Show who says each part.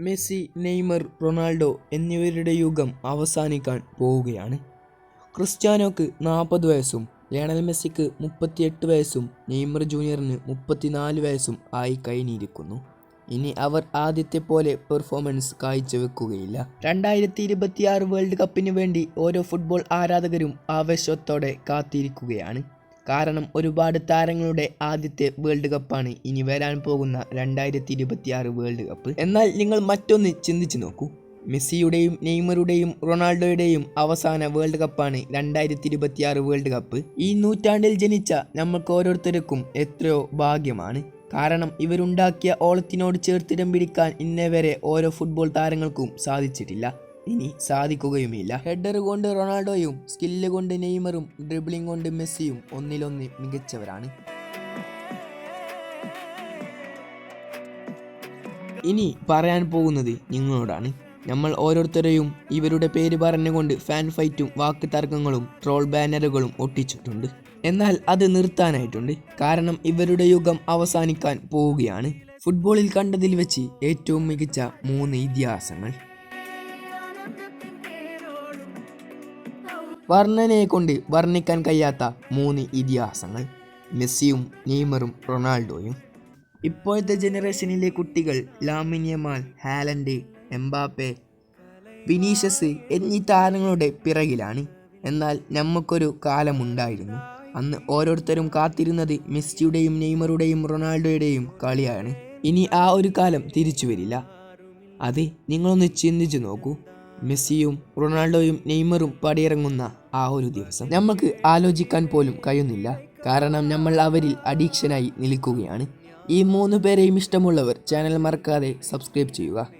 Speaker 1: Messi Neymar Ronaldo എന്നിവരുടെ യുഗം അവസാനിക്കാൻ പോവുകയാണ്. ക്രിസ്ത്യാനോക്ക് നാൽപ്പത് വയസ്സും ലയണൽ മെസ്സിക്ക് മുപ്പത്തിയെട്ട് വയസ്സും നെയ്മർ ജൂനിയറിന് മുപ്പത്തിനാല് വയസ്സും ആയി കഴിഞ്ഞിരിക്കുന്നു. ഇനി അവർ ആദ്യത്തെ പോലെ പെർഫോമൻസ് കാഴ്ചവെക്കുകയില്ല. രണ്ടായിരത്തി ഇരുപത്തിയാറ് വേൾഡ് കപ്പിന് വേണ്ടി ഓരോ ഫുട്ബോൾ ആരാധകരും ആവേശത്തോടെ കാത്തിരിക്കുകയാണ്. കാരണം ഒരുപാട് താരങ്ങളുടെ ആദ്യത്തെ വേൾഡ് കപ്പാണ് ഇനി വരാൻ പോകുന്ന രണ്ടായിരത്തി ഇരുപത്തിയാറ് വേൾഡ് കപ്പ്. എന്നാൽ നിങ്ങൾ മറ്റൊന്ന് ചിന്തിച്ചു നോക്കൂ. മെസ്സിയുടെയും നെയ്മറുടെയും റൊണാൾഡോയുടെയും അവസാന വേൾഡ് കപ്പാണ് രണ്ടായിരത്തി ഇരുപത്തിയാറ് വേൾഡ് കപ്പ്. ഈ നൂറ്റാണ്ടിൽ ജനിച്ച നമ്മൾക്ക് ഓരോരുത്തർക്കും എത്രയോ ഭാഗ്യമാണ്. കാരണം ഇവരുണ്ടാക്കിയ ഓളത്തിനോട് ചേർത്തിടം പിടിക്കാൻ ഇന്നേ വരെ ഓരോ ഫുട്ബോൾ താരങ്ങൾക്കും സാധിച്ചിട്ടില്ല. ഇനി സാധിക്കുകയുമില്ല. ഹെഡർ കൊണ്ട് റൊണാൾഡോയും സ്കില്ല് കൊണ്ട് നെയ്മറും ഡ്രിബ്ലിംഗ് കൊണ്ട് മെസ്സിയും ഒന്നിലൊന്ന് മികച്ചവരാണ്. ഇനി പറയാൻ പോകുന്നത് നിങ്ങളോടാണ്. നമ്മൾ ഓരോരുത്തരെയും ഇവരുടെ പേര് പറഞ്ഞുകൊണ്ട് ഫാൻ ഫൈറ്റും വാക്ക് തർക്കങ്ങളും ട്രോൾ ബാനറുകളും ഒട്ടിച്ചിട്ടുണ്ട്. എന്നാൽ അത് നിർത്താനായിട്ടുണ്ട്. കാരണം ഇവരുടെ യുഗം അവസാനിക്കാൻ പോവുകയാണ്. ഫുട്ബോളിൽ കണ്ടതിൽ വെച്ച് ഏറ്റവും മികച്ച മൂന്ന് ഇതിഹാസങ്ങൾ. വർണനയെ കൊണ്ട് വർണിക്കാൻ കഴിയാത്ത മൂന്ന് ഇതിഹാസങ്ങൾ മെസ്സിയും നെയ്മറും റൊണാൾഡോയും. ഇപ്പോഴത്തെ ജനറേഷനിലെ കുട്ടികൾ ലാമിനിയമാൽ ഹാലൻഡ് എംബാപ്പെ വിനീഷ്യസ് എന്നീ താരങ്ങളുടെ പിറകിലാണ്. എന്നാൽ നമുക്കൊരു കാലമുണ്ടായിരുന്നു. അന്ന് ഓരോരുത്തരും കാത്തിരുന്നത് മെസ്സിയുടെയും നെയ്മറുടെയും റൊണാൾഡോയുടെയും കളിയാണ്. ഇനി ആ ഒരു കാലം തിരിച്ചു വരില്ല. അത് നിങ്ങളൊന്ന് ചിന്തിച്ചു നോക്കൂ. മെസ്സിയും റൊണാൾഡോയും നെയ്മറും പടിയിറങ്ങുന്ന ആ ഒരു ദിവസം നമുക്ക് ആലോചിക്കാൻ പോലും കഴിയുന്നില്ല. കാരണം നമ്മൾ അവരിൽ അഡിക്ഷനായി നിൽക്കുകയാണ്. ഈ മൂന്ന് പേരെയും ഇഷ്ടമുള്ളവർ ചാനൽ മറക്കാതെ സബ്സ്ക്രൈബ് ചെയ്യുക.